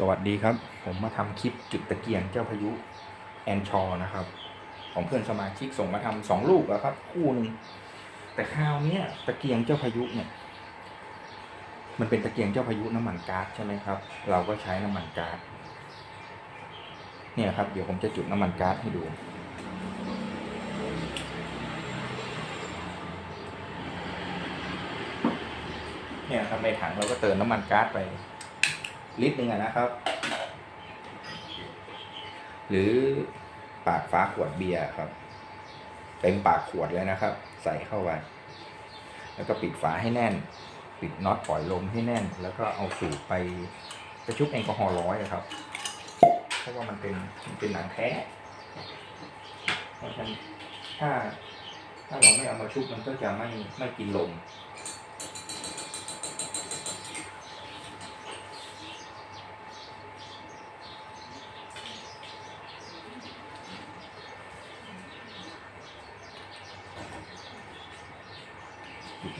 สวัสดีครับ ผมมาทำคลิปจุดตะเกียงเจ้าพายุแอนชอนะครับ ของเพื่อนสมาชิกส่งมาทำสองลูกแล้วครับ คู่หนึ่งแต่คราวเนี้ยตะเกียงเจ้าพายุเนี่ย มันเป็นตะเกียงเจ้าพายุน้ำมันก๊าซใช่ไหมครับ เราก็ใช้น้ำมันก๊าซเนี่ยครับ เดี๋ยวผมจะจุดน้ำมันก๊าซให้ดู เนี่ยครับในถังเราก็เติมน้ำมันก๊าซไป ลิตรหนึ่งอะนะครับ หรือปากฟ้าขวดเบียร์ครับ เต็มปากขวดเลยนะครับ ใส่เข้าไปแล้วก็ปิดฝาให้แน่น ปิดน็อตปล่อยลมให้แน่น แล้วก็เอาสูบไปไปชุบแอลกอฮอล์ร้อยครับเพราะว่ามันเป็นมันเป็นหนังแท้เพราะฉะนั้นถ้าถ้าเราไม่เอามาชุบมันก็จะไม่ไม่กินลม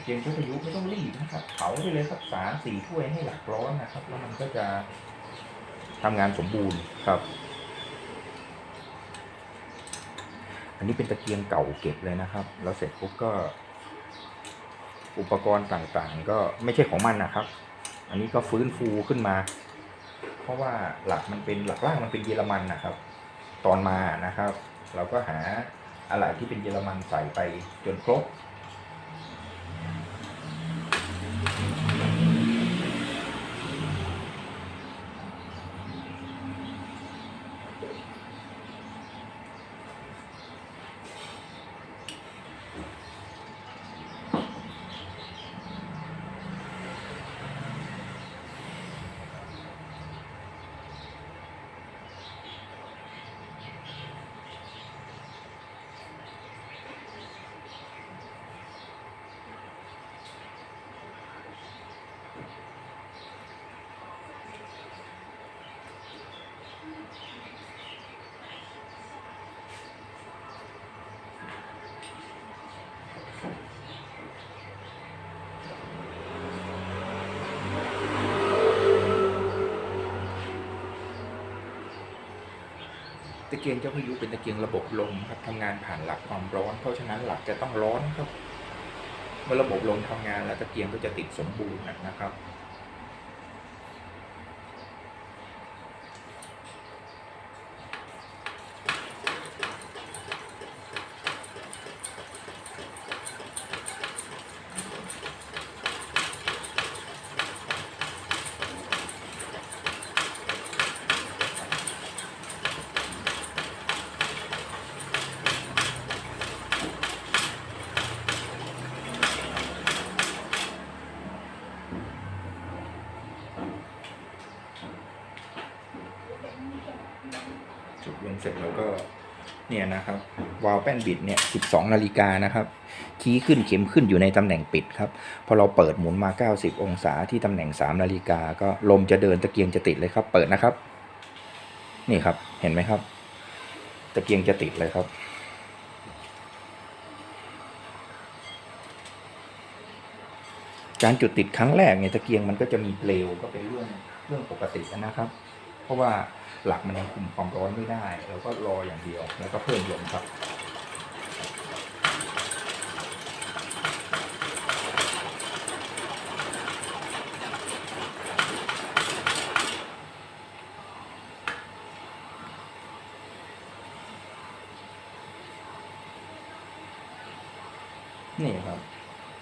เกมเจ้าพายุไม่ต้องรีบนะครับเผาไปเลยสักสามสี่ถ้วยให้หลักร้อนนะครับ แล้วมันก็จะทำงานสมบูรณ์ครับ อันนี้เป็นตะเกียงเก่าเก็บเลยนะครับ แล้วเสร็จปุ๊บก็ อุปกรณ์ต่างๆ ก็ไม่ใช่ของมันนะครับ อันนี้ก็ฟื้นฟูขึ้นมา เพราะว่าหลักมันเป็นหลักล่างมันเป็นเยอรมันนะครับ ตอนมานะครับ เราก็หาอะไรที่เป็นเยอรมันใส่ไปจนครบะเกียงเจ้าพายุเป็นตะเกียงระบบลมครับทำงานผ่านหลักความร้อน เพราะฉะนั้นหลักจะต้องร้อนครับ เมื่อระบบลมทำงานแล้วตะเกียงก็จะติดสมบูรณ์นะครับ จุดลงเสร็จแล้วก็เนี่ยนะครับวาล์วแป้นบิดเนี่ย 12 นาฬิกานะครับคีย์ขึ้นเข็มขึ้นอยู่ในตำแหน่งปิดครับ พอเราเปิดหมุนมา 90 องศาที่ตำแหน่ง 3 นาฬิกา ก็ลมจะเดินตะเกียงจะติดเลยครับ เปิดนะครับ นี่ครับเห็นไหมครับ ตะเกียงจะติดเลยครับ การจุดติดครั้งแรกเนี่ยตะเกียงมันก็จะมีเปลวก็เป็นเรื่องเรื่องปกตินะครับ เพราะว่าหลักมันยังคุมความร้อนไม่ได้ เราก็รออย่างเดียวแล้วก็เพิ่มลมครับนี่ครับ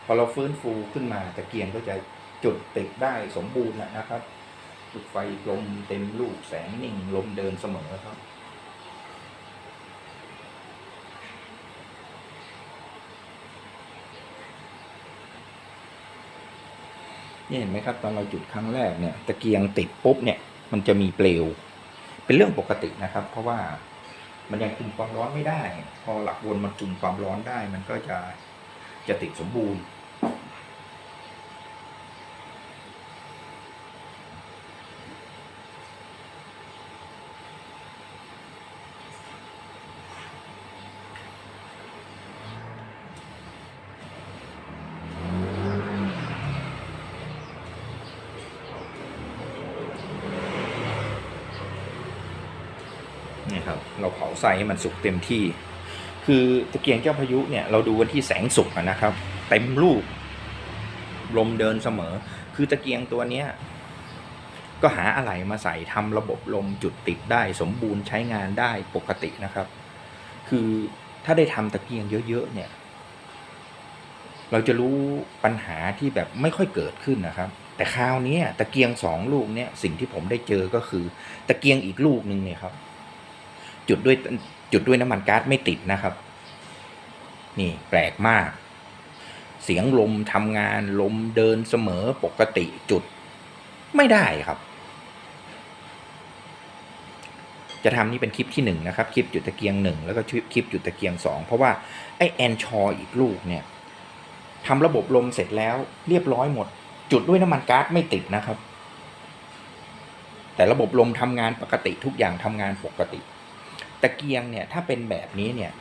พอเราฟื้นฟูขึ้นมาตะเกียงก็จะจุดติดได้สมบูรณ์นะครับ จุดไฟลมเต็มลูกแสงนิ่งลมเดินเสมอครับ นี่เห็นไหมครับ ตอนเราจุดครั้งแรกเนี่ย ตะเกียงติดปุ๊บเนี่ย มันจะมีเปลว เป็นเรื่องปกตินะครับ เพราะว่ามันยังคุมความร้อนไม่ได้ พอหลักวนมันคุมความร้อนได้ มันก็จะจะติดสมบูรณ์ ครับเราเผาไส้ให้มันสุกเต็มที่ คือตะเกียงเจ้าพายุเนี่ยเราดูกันที่แสงสุกนะครับเต็มลูกลมเดินเสมอ คือตะเกียงตัวเนี้ยก็หาอะไรมาใส่ทำระบบลมจุดติดได้ สมบูรณ์ใช้งานได้ปกตินะครับ คือถ้าได้ทำตะเกียงเยอะๆเนี่ย เราจะรู้ปัญหาที่แบบไม่ค่อยเกิดขึ้นนะครับ แต่คราวนี้ตะเกียงสองลูกเนี่ยสิ่งที่ผมได้เจอก็คือ ตะเกียงอีกลูกหนึ่งเนี่ยครับ จุดด้วยจุดด้วยน้ำมันก๊าซไม่ติดนะครับ นี่แปลกมาก เสียงลมทำงานลมเดินเสมอปกติจุดไม่ได้ครับ จะทำนี่เป็นคลิปที่หนึ่งนะครับคลิปจุดตะเกียงหนึ่งแล้วก็คลิปจุดตะเกียงสองเพราะว่าไอแอนชออีกลูกเนี่ยทำระบบลมเสร็จแล้วเรียบร้อยหมด จุดด้วยน้ำมันก๊าซไม่ติดนะครับ แต่ระบบลมทำงานปกติทุกอย่างทำงานปกติะเกียงเนี่ยถ้าเป็นแบบนี้เนี่ย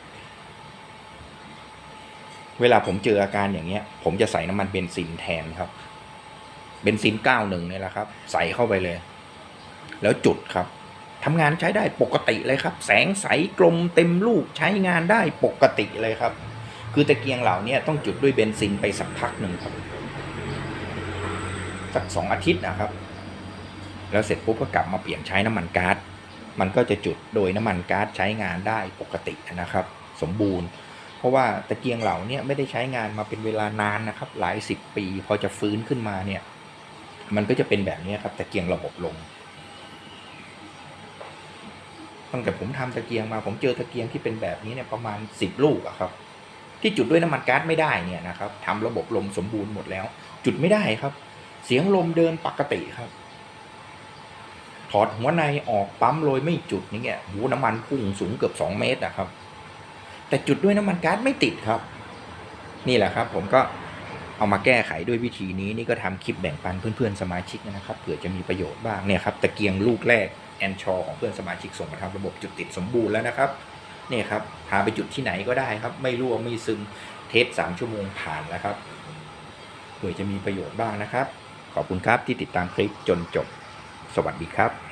เวลาผมเจออาการอย่างเงี้ย ผมจะใส่น้ำมันเบนซินแทนครับ เบนซินเก้าหนึ่งเนี่ยแหละครับ ใส่เข้าไปเลย แล้วจุดครับทำงานใช้ได้ปกติเลยครับ แสงใสกลมเต็มลูกใช้งานได้ปกติเลยครับ คือตะเกียงเหล่านี้ต้องจุดด้วยเบนซินไปสักพักหนึ่งครับ สักสองอาทิตย์นะครับ แล้วเสร็จปุ๊บก็กลับมาเปลี่ยนใช้น้ำมันก๊าซ มันก็จะจุดโดยน้ำมันก๊าซใช้งานได้ปกตินะครับ สมบูรณ์ เพราะว่าตะเกียงเหล่านี้ไม่ได้ใช้งานมาเป็นเวลานานนะครับ หลายสิบปีพอจะฟื้นขึ้นมาเนี่ยมันก็จะเป็นแบบนี้ครับตะเกียงระบบลมตั้งแต่ผมทำตะเกียงมาผมเจอตะเกียงที่เป็นแบบนี้เนี่ยประมาณสิบลูกอะครับ ที่จุดด้วยน้ำมันก๊าซไม่ได้เนี่ยนะครับทำระบบลมสมบูรณ์หมดแล้ว จุดไม่ได้ครับ เสียงลมเดินปกติครับ อดหัวในออกปั๊มโรยไม่จุดนี่เงี้ยหูน้ำมันพุ่งสูงเกือบสองเมตรนะครับ แต่จุดด้วยน้ำมันก๊าซไม่ติดครับ นี่แหละครับ ผมก็เอามาแก้ไขด้วยวิธีนี้นี่ก็ทำคลิปแบ่งปันเพื่อนๆสมาชิกนะครับเผื่อจะมีประโยชน์บ้างเนี่ยครับตะเกียงลูกแรกแอนชอของเพื่อนสมาชิกส่งมาทำระบบจุดติดสมบูรณ์แล้วนะครับเนี่ยครับพาไปจุดที่ไหนก็ได้ครับ ไม่รั่วไม่ซึมเทสสามชั่วโมงผ่านแล้วครับเผื่อจะมีประโยชน์บ้างนะครับ ขอบคุณครับที่ติดตามคลิปจนจบ สวัสดีครับ